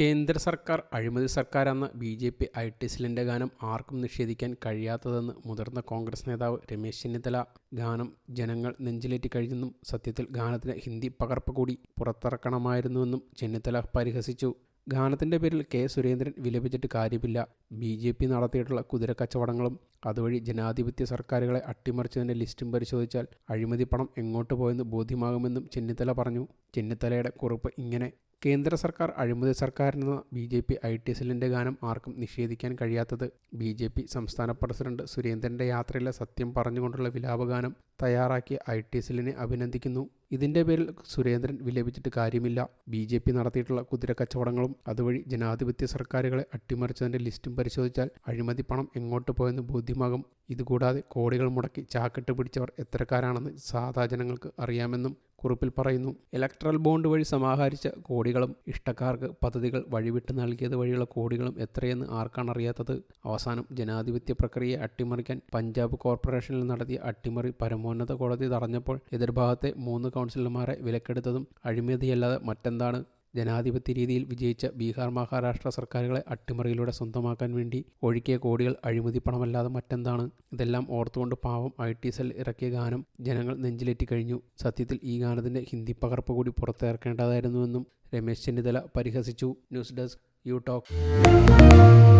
കേന്ദ്ര സർക്കാർ അഴിമതി സർക്കാരെന്ന B J P I T സെല്ലിന്റെ ഗാനം ആർക്കും നിഷേധിക്കാൻ കഴിയാത്തതെന്ന് മുതിർന്ന കോൺഗ്രസ് നേതാവ് രമേശ് ചെന്നിത്തല. ഗാനം ജനങ്ങൾ നെഞ്ചിലേറ്റി കഴിഞ്ഞെന്നും സത്യത്തിൽ ഗാനത്തിന് ഹിന്ദി പകർപ്പ് കൂടി പുറത്തിറക്കണമായിരുന്നുവെന്നും ചെന്നിത്തല പരിഹസിച്ചു. ഗാനത്തിന്റെ പേരിൽ കെ സുരേന്ദ്രൻ വിലപിച്ചിട്ട് കാര്യമില്ല. ബി ജെ പി നടത്തിയിട്ടുള്ള കുതിരക്കച്ചവടങ്ങളും അതുവഴി ജനാധിപത്യ സർക്കാരുകളെ അട്ടിമറിച്ചതിന്റെ ലിസ്റ്റും പരിശോധിച്ചാൽ അഴിമതി പണം എങ്ങോട്ട് പോയെന്ന് ബോധ്യമാകുമെന്നും ചെന്നിത്തല പറഞ്ഞു. ചെന്നിത്തലയുടെ കുറിപ്പ് ഇങ്ങനെ. കേന്ദ്ര സർക്കാർ അഴിമതി സർക്കാരെന്ന B J P I T സെല്ലിന്റെ ഗാനം ആർക്കും നിഷേധിക്കാൻ കഴിയാത്തത് ബി ജെ പി സംസ്ഥാന പ്രസിഡന്റ് സുരേന്ദ്രന്റെ യാത്രയിലെ സത്യം പറഞ്ഞുകൊണ്ടുള്ള വിലാപഗാനം തയ്യാറാക്കിയ ഐ ടി സെല്ലിനെ അഭിനന്ദിക്കുന്നു. ഇതിന്റെ പേരിൽ സുരേന്ദ്രൻ വിലപിച്ചിട്ട് കാര്യമില്ല. ബി ജെ പി നടത്തിയിട്ടുള്ള കുതിര കച്ചവടങ്ങളും അതുവഴി ജനാധിപത്യ സർക്കാരുകളെ അട്ടിമറിച്ചതിന്റെ ലിസ്റ്റും പരിശോധിച്ചാൽ അഴിമതി പണം എങ്ങോട്ട് പോയെന്ന് ബോധ്യമാകും. ഇതുകൂടാതെ കോടികൾ മുടക്കി ചാക്കിട്ട് പിടിച്ചവർ എത്രക്കാരാണെന്ന് സാധാ ജനങ്ങൾക്ക് അറിയാമെന്നും കുറിപ്പിൽ പറയുന്നു. ഇലക്ട്രൽ ബോണ്ട് വഴി സമാഹരിച്ച കോടികളും ഇഷ്ടക്കാർക്ക് പദ്ധതികൾ വഴിവിട്ട് നൽകിയത് വഴിയുള്ള കോടികളും എത്രയെന്ന് ആർക്കാണ് അറിയാത്തത്? അവസാനം ജനാധിപത്യ പ്രക്രിയയെ അട്ടിമറിക്കാൻ പഞ്ചാബ് കോർപ്പറേഷനിൽ നടത്തിയ അട്ടിമറി പരമോന്നത കോടതി തടഞ്ഞപ്പോൾ എതിർഭാഗത്തെ മൂന്ന് കൗൺസിലർമാരെ വിലക്കെടുത്തതും അഴിമതിയല്ലാതെ മറ്റെന്താണ്? ജനാധിപത്യ രീതിയിൽ വിജയിച്ച ബീഹാർ മഹാരാഷ്ട്ര സർക്കാരുകളെ അട്ടിമറിയിലൂടെ സ്വന്തമാക്കാൻ വേണ്ടി ഒഴുക്കിയ കോടികൾ അഴിമതി പണമല്ലാതെ മറ്റെന്താണ്? ഇതെല്ലാം ഓർത്തുകൊണ്ട് പാവം ഐ ടി സെൽ ഇറക്കിയ ഗാനം ജനങ്ങൾ നെഞ്ചിലേറ്റി കഴിഞ്ഞു. സത്യത്തിൽ ഈ ഗാനത്തിന്റെ ഹിന്ദി പകർപ്പ് കൂടി പുറത്തിറക്കേണ്ടതായിരുന്നുവെന്നും രമേശ് ചെന്നിത്തല പരിഹസിച്ചു. News desk you talk.